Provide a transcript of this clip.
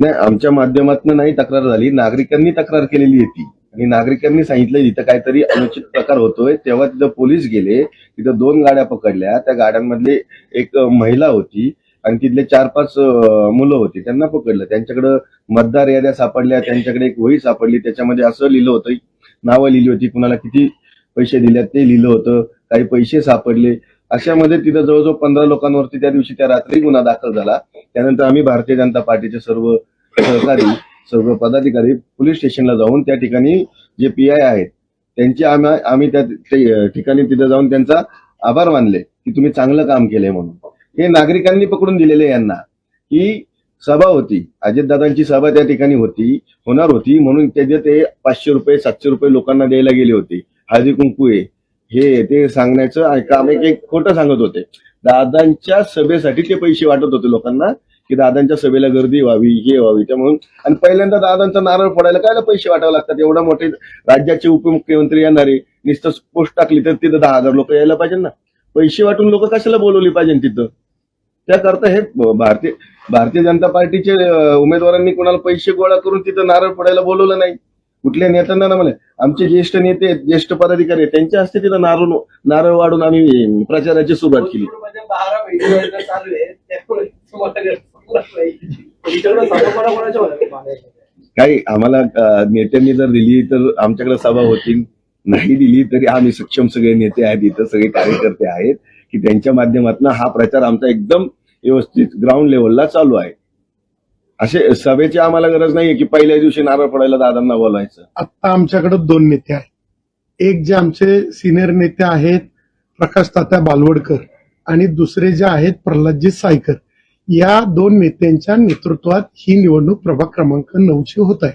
नाही आमच्या माध्यमातून नाही तक्रार झाली. नागरिकांनी तक्रार केलेली होती आणि नागरिकांनी सांगितलं इथं काहीतरी अनुचित प्रकार होतोय. तेव्हा तिथं पोलीस गेले. तिथं दोन गाड्या पकडल्या. त्या गाड्यांमधले एक महिला होती आणि तिथले चार पाच मुलं होती. त्यांना पकडलं. त्यांच्याकडं मतदार याद्या सापडल्या. त्यांच्याकडे एक वही सापडली. त्याच्यामध्ये असं लिहिलं होतं. नावं लिहिली होती. कुणाला किती पैसे दिल्यात ते लिहिलं होतं. काही पैसे सापडले. अशामध्ये तिथं जवळजवळ पंधरा लोकांवरती त्या दिवशी त्या रात्री गुन्हा दाखल झाला. त्यानंतर आम्ही भारतीय जनता पार्टीचे सर्व सहकारी सर्व पदाधिकारी पोलीस स्टेशनला जाऊन त्या ठिकाणी जे पी आय आहेत त्यांची आम्ही आम्ही त्या ठिकाणी तिथं जाऊन त्यांचा आभार मानले की तुम्ही चांगलं काम केलंय म्हणून. हे नागरिकांनी पकडून दिलेले यांना की सभा होती अजितदादांची सभा त्या ठिकाणी होती होणार होती म्हणून त्याचे ते पाचशे रुपये सातशे रुपये लोकांना द्यायला गेले होते. हळदी कुंकू आहे हे ते सांगण्याचं काम एक एक खोटं सांगत होते. दादांच्या सभेसाठी ते पैसे वाटत होते लोकांना की दादांच्या सभेला गर्दी व्हावी हे व्हावी. म्हणून आणि पहिल्यांदा दादांचा नारळ फोडायला कायला पैसे वाटावे लागतात? एवढा मोठे राज्याचे उपमुख्यमंत्री येणारे नुसतं पोस्ट टाकली तर तिथं दहा हजार लोक यायला पाहिजे ना? पैसे वाटून लोक कशाला बोलवली पाहिजे तिथं? त्याकरता हे भारतीय भारतीय जनता पार्टीचे उमेदवारांनी कोणाला पैसे गोळा करून तिथं नारळ फोडायला बोलवलं नाही. कुठल्या नेत्यांना ना म्हणे आमचे ज्येष्ठ नेते आहेत, ज्येष्ठ पदाधिकारी आहेत, त्यांच्या हस्ते तिथं नारळ नारळ वाढून आम्ही प्रचाराची सुरुवात केली बारा महिने चालू आहे त्यामुळे तुम्हाला काही नाही. तुमच्याकडे कोणाच्या होत्या? काही आम्हाला अं, नेत्यांनी जर दिली तर आमच्याकडे सभा होती नाही दिली तरी आम्ही सक्षम सगळे नेते आहेत इथं सगळे कार्यकर्ते आहेत की त्यांच्या माध्यमातून हा प्रचार आमचा एकदम व्यवस्थित ग्राउंड लेवलला चालू आहे असे सभेची आम्हाला गरज नाहीये की पहिल्या दिवशी नारळ पडायला दादांना बोलायचं. आता आमच्याकडे दोन नेते आहेत. एक जे आमचे सिनियर नेते आहेत प्रकाश तात्या बालवडकर आणि दुसरे जे आहेत प्रल्हादजी सायकर. या दोन नेत्यांच्या नेतृत्वात ही निवडणूक प्रभाग क्रमांक नऊची होत आहे.